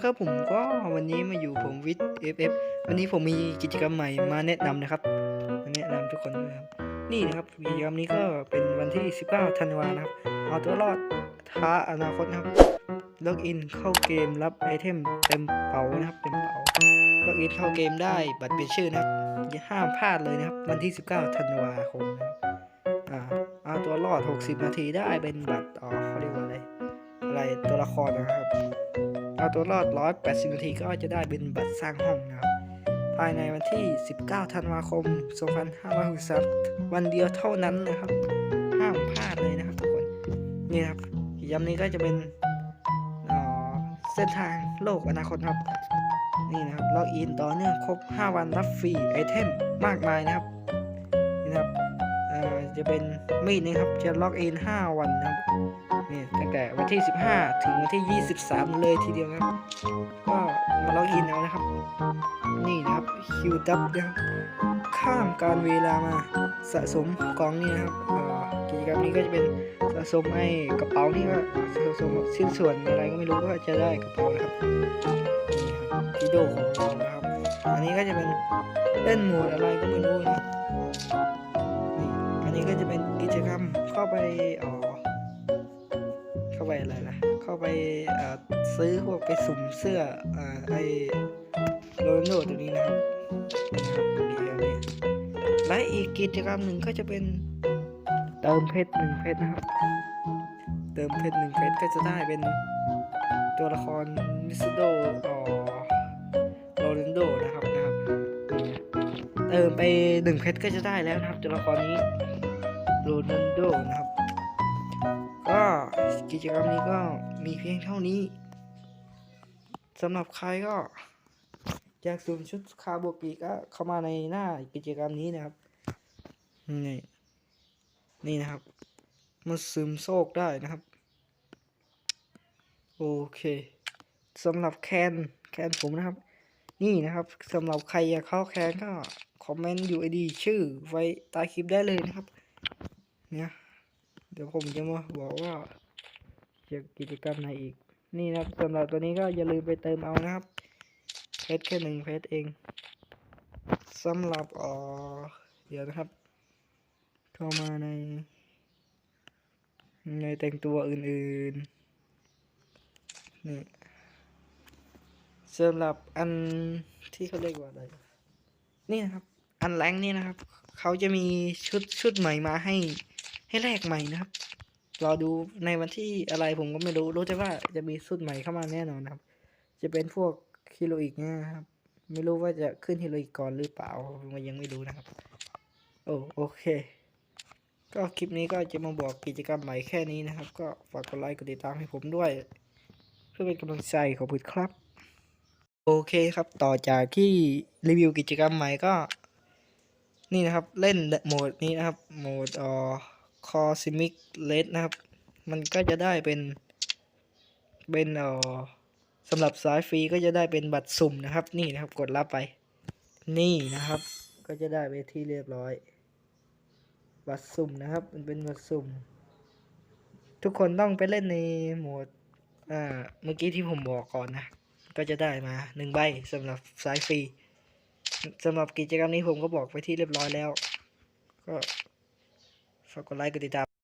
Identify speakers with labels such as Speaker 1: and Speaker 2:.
Speaker 1: แล้วครับผมก็วันนี้มาอยู่ผมวิทย์ FF วันนี้ผมมีกิจกรรมใหม่มาแนะนำนะครับมาแนะนำทุกคนด้วยครับ นี่นะครับกิจกรรมนี้ก็เป็นวันที่ 19 ธันวานะครับ เอาตัวรอดท้าอนาคตนะครับล็อกอินเข้าเกมรับไอเทมเต็มเป๋านะครับเต็มเป๋าล็อกอินเข้าเกมได้บัตรเปลี่ยนชื่อนะครับอย่าห้ามพลาดเลยนะครับ วันที่ 19 ธันวาคมนะครับอ่าเอาตัวรอด 60 นาทีได้เป็นบัตรอ๋อเขาเรียกว่าอะไรอะไรตัวละครนะครับ เอาตัวรอด 180 นาทีก็จะได้เป็นบัตรสร้างห้องนะครับภายในวันที่ 19 ธันวาคม 2563 วันเดียวเท่านั้นนะครับ ห้ามพลาดเลยนะครับทุกคน นี่ครับกิจกรรมนี้ก็จะเป็นเเส้นทางโลกอนาคตครับ นี่นะครับล็อกอินต่อเนื่องครบ 5 วันรับฟรีไอเทมมากมายนะครับนี่นะครับจะเป็นมีดนะครับจะล็อกอิน 5 วันนะครับ นี่ตั้งแต่วันที่ 15 ถึงวันที่ 23 เลยทีเดียวนะครับ ก็มาล็อกอินเอานะครับ นี่นะครับคิวดับนะครับข้ามการเวลามาสะสมกองนี่นะครับเอ่อกิจกรรมนี้ก็จะเป็นสะสมไอ้กระเป๋านี่ก็สะสมชิ้นส่วนอะไรก็ไม่รู้ก็จะได้กระเป๋านะครับนี่ครับทีโดของเรานะครับ อันนี้ก็จะเป็นเล่นโหมดอะไรก็ไม่รู้นะครับนี่อันนี้ก็จะเป็นกิจกรรมเข้าไปเอ๋อเข้า ไปอะไรนะเข้าไปซื้อพวกไปสุ่มเสื้ออ่อไอโรนโดตัวนี้นะครับนะครับกิจกรรมนี้และอีกกิจกรรมหนึ่งก็จะเป็นเติมเพชรหนึ่งเพชรนะครับ เติมเพชรหนึ่งเพชรก็จะได้เป็นตัวละครมิสโดอ๋อโรนัลโดนะครับนะครับเติมไปหนึ่งเพชรก็จะได้แล้วนะครับ ตัวละครนี้โรนัลโดนะครับ ก็กิจกรรมนี้ก็มีเพียงเท่านี้สำหรับใครก็อยากสุ่มชุดคาโบกิก็เข้ามาในหน้ากิจกรรมนี้นะครับ นี่นี่นะครับมาซึมโซกได้นะครับ โอเคสำหรับแคนแคนผมนะครับ นี่นะครับสำหรับใครอยากเข้าแคนก็คอมเมนต์ UID ชื่อไว้ใต้คลิปได้เลยนะครับ เนี่ย เดี๋ยวผมจะมาบอกว่าจะกิจกรรมไหนอีก นี่นะครับสำหรับตัวนี้ก็อย่าลืมไปเติมเอานะครับเพชรแค่หนึ่งเพชรเองสำหรับอ่อเดี๋ยวนะครับ เข้ามาใน ในแต่งตัวอื่นๆนี่สำหรับอันที่เขาเรียกว่าอะไร นี่นะครับ อันแรงนี่นะครับ เขาจะมีชุดชุดใหม่มาให้ ให้แลกใหม่นะครับ รอดูในวันที่อะไรผมก็ไม่รู้ รู้แต่ว่าจะมีชุดใหม่เข้ามาแน่นอนนะครับ จะเป็นพวกฮิโรอีกเนี่ยครับ ไม่รู้ว่าจะขึ้นฮิโรอีกก่อนหรือเปล่าผมยังไม่รู้นะครับ โอ้โอเค ก็คลิปนี้ก็จะมาบอกกิจกรรมใหม่แค่นี้นะครับ ก็ฝากกดไลค์กดติดตามให้ผมด้วย เพื่อเป็นกำลังใจขอบคุณครับ โอเคครับ ต่อจากที่รีวิวกิจกรรมใหม่ก็ นี่นะครับ เล่นโหมดนี้นะครับ โหมดอ่อ คอซิมิกเลสนะครับ มันก็จะได้เป็น เป็นเอ่อสำหรับสายฟรีก็จะได้เป็นบัตรสุ่มนะครับ นี่นะครับกดรับไป นี่นะครับ ก็จะได้ไปที่เรียบร้อย บัตรสุ่มนะครับ มันเป็นบัตรสุ่ม ทุกคนต้องไปเล่นในโหมดอ่าเมื่อกี้ที่ผมบอกก่อนนะ ก็จะได้มาหนึ่งใบสำหรับสายฟรีสำหรับกิจกรรมนี้ผมก็บอกไปที่เรียบร้อยแล้ว ก็ ฝาก